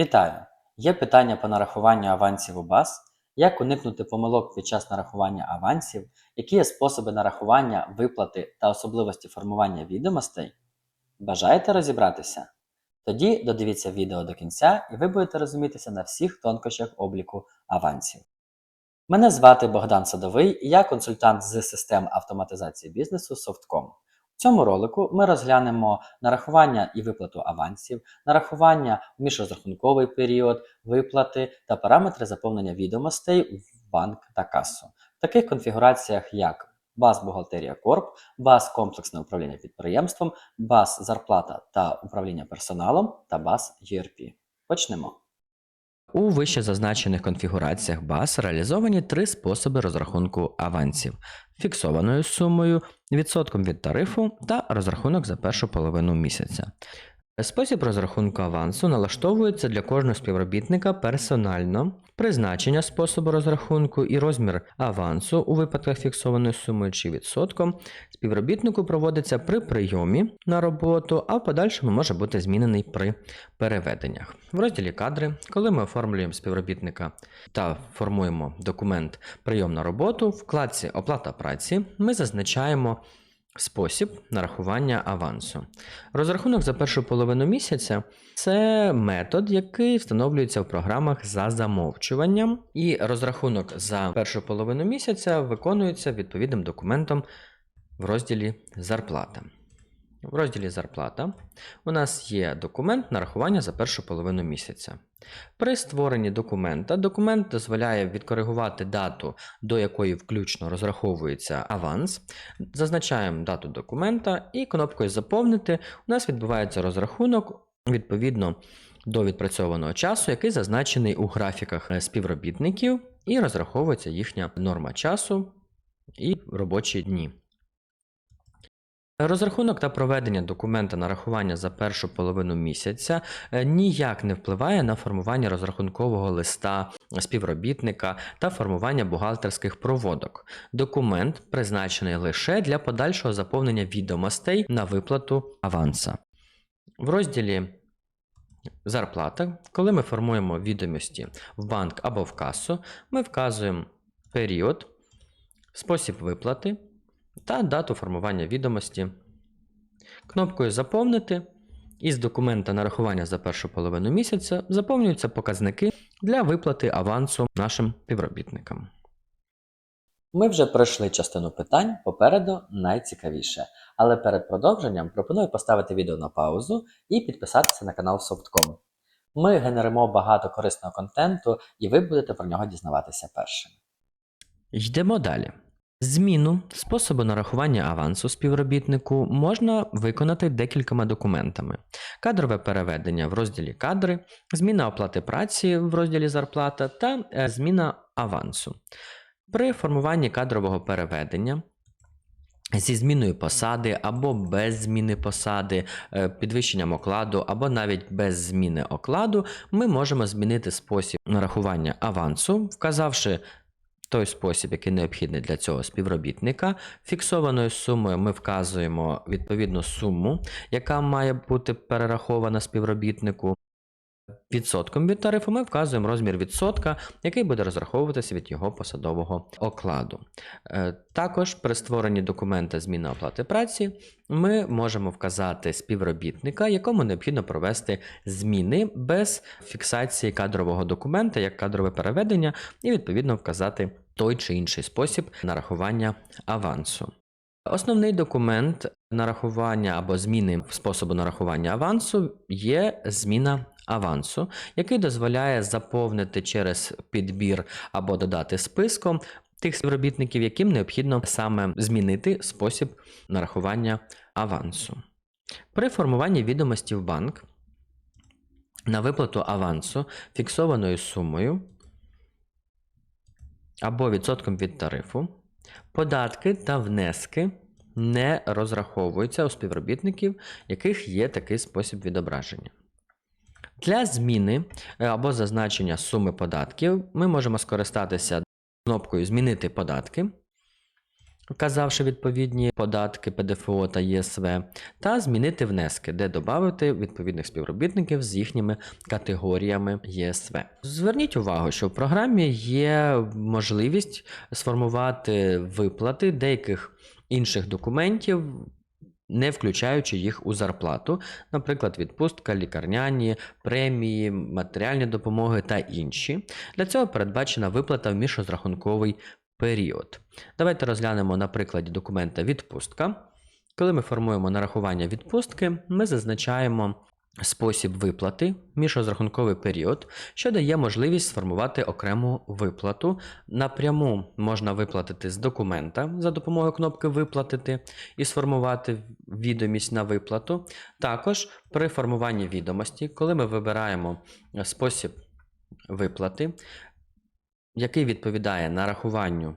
Вітаю! Є питання по нарахуванню авансів у БАС, як уникнути помилок під час нарахування авансів, які є способи нарахування, виплати та особливості формування відомостей? Бажаєте розібратися? Тоді додивіться відео до кінця і ви будете розумітися на всіх тонкощах обліку авансів. Мене звати Богдан Садовий і я консультант з систем автоматизації бізнесу Softcom. Цьому ролику ми розглянемо нарахування і виплату авансів, нарахування в міжрозрахунковий період, виплати та параметри заповнення відомостей в банк та касу. В таких конфігураціях, як БАС Бухгалтерія Корп, БАС Комплексне управління підприємством, БАС Зарплата та управління персоналом та БАС ERP. Почнемо. У вище зазначених конфігураціях баз реалізовані три способи розрахунку авансів: фіксованою сумою, відсотком від тарифу та розрахунок за першу половину місяця. Спосіб розрахунку авансу налаштовується для кожного співробітника персонально. Призначення способу розрахунку і розмір авансу у випадках фіксованої сумою чи відсотком співробітнику проводиться при прийомі на роботу, а в подальшому може бути змінений при переведеннях. В розділі кадри, коли ми оформлюємо співробітника та формуємо документ прийом на роботу, в вкладці Оплата праці ми зазначаємо спосіб нарахування авансу. Розрахунок за першу половину місяця це метод, який встановлюється в програмах за замовчуванням, і розрахунок за першу половину місяця виконується відповідним документом в розділі Зарплата. В розділі Зарплата у нас є документ нарахування за першу половину місяця. При створенні документа документ дозволяє відкоригувати дату, до якої включно розраховується аванс. Зазначаємо дату документа і кнопкою Заповнити у нас відбувається розрахунок відповідно до відпрацьованого часу, який зазначений у графіках співробітників, і розраховується їхня норма часу і робочі дні. Розрахунок та проведення документа нарахування за першу половину місяця е, ніяк не впливає на формування розрахункового листа співробітника та формування бухгалтерських проводок. Документ призначений лише для подальшого заповнення відомостей на виплату аванса. В розділі Зарплата, коли ми формуємо відомості в банк або в касу, ми вказуємо період, спосіб виплати та дату формування відомості. Кнопкою Заповнити із документа нарахування за першу половину місяця заповнюються показники для виплати авансу нашим співробітникам. Ми вже пройшли частину питань, попереду найцікавіше. Але перед продовженням пропоную поставити відео на паузу і підписатися на канал Softcom. Ми генеримо багато корисного контенту, і ви будете про нього дізнаватися першим. Йдемо далі. Зміну способу нарахування авансу співробітнику можна виконати декількома документами: кадрове переведення в розділі кадри, зміна оплати праці в розділі зарплата та е, зміна авансу. При формуванні кадрового переведення. Зі зміною посади або без зміни посади, е, підвищенням окладу, або навіть без зміни окладу, ми можемо змінити спосіб нарахування авансу, вказавши той спосіб, який необхідний для цього співробітника. Фіксованою сумою ми вказуємо відповідну суму, яка має бути перерахована співробітнику. Відсотком від тарифу ми вказуємо розмір відсотка, який буде розраховуватися від його посадового окладу. Е, Також при створенні документа зміни оплати праці ми можемо вказати співробітника, якому необхідно провести зміни без фіксації кадрового документа, як кадрове переведення, і відповідно вказати той чи інший спосіб нарахування авансу. Основний документ нарахування або зміни способу нарахування авансу є зміна авансу, який дозволяє заповнити через підбір або додати списком тих співробітників, яким необхідно саме змінити спосіб нарахування авансу. При формуванні відомості в банк на виплату авансу фіксованою сумою або відсотком від тарифу, податки та внески не розраховуються у співробітників, яких є такий спосіб відображення. Для зміни е, або зазначення суми податків ми можемо скористатися кнопкою Змінити податки. вказавши відповідні податки ПДФО та ЄСВ, та змінити внески, де додати відповідних співробітників з їхніми категоріями ЄСВ. Зверніть увагу, що в програмі є можливість сформувати виплати деяких інших документів. Не включаючи їх у зарплату, наприклад, відпустка, лікарняні, премії, матеріальні допомоги та інші. Для цього передбачена виплата в міжрозрахунковий період. Давайте розглянемо на прикладі документа відпустка. Коли ми формуємо нарахування відпустки, ми зазначаємо спосіб виплати, міжрозрахунковий період, що дає можливість сформувати окрему виплату. Напряму можна виплатити з документа за допомогою кнопки Виплатити і сформувати відомість на виплату. Також при формуванні відомості, коли ми вибираємо спосіб виплати, який відповідає нарахуванню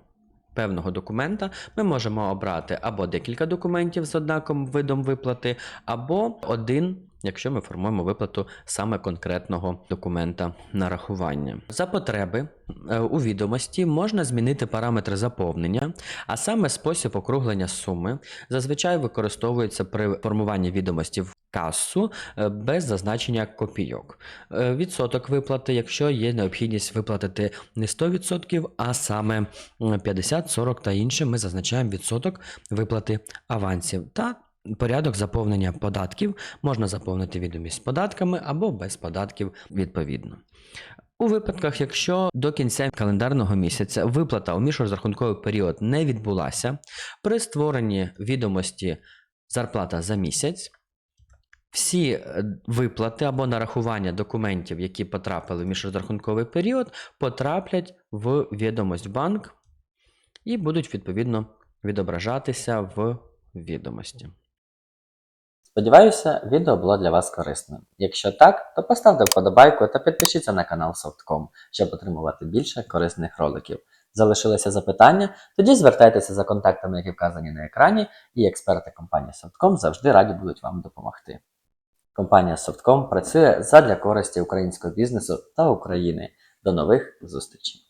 певного документа, ми можемо обрати або декілька документів з однаковим видом виплати, або один, якщо ми формуємо виплату саме конкретного документа нарахування. За потреби е, у відомості можна змінити параметри заповнення, а саме спосіб округлення суми зазвичай використовується при формуванні відомості в касу е, без зазначення копійок. Е, Відсоток виплати, якщо є необхідність виплатити не 100%, а саме м, 50, 40 та інше, ми зазначаємо відсоток виплати авансів. Та порядок заповнення податків можна заповнити відомість з податками або без податків відповідно. У випадках, якщо до кінця календарного місяця виплата у міжрозрахунковий період не відбулася, при створенні відомості зарплата за місяць, всі е, виплати або нарахування документів, які потрапили в міжрозрахунковий період, потраплять в відомость банк і будуть відповідно відображатися в відомості. Сподіваюся, відео було для вас корисним. Якщо так, то поставте вподобайку та підпишіться на канал Softcom, щоб отримувати більше корисних роликів. Залишилися запитання? Тоді звертайтеся за контактами, які вказані на екрані, і експерти компанії Softcom завжди раді будуть вам допомогти. Компанія Softcom працює задля користі українського бізнесу та України. До нових зустрічей!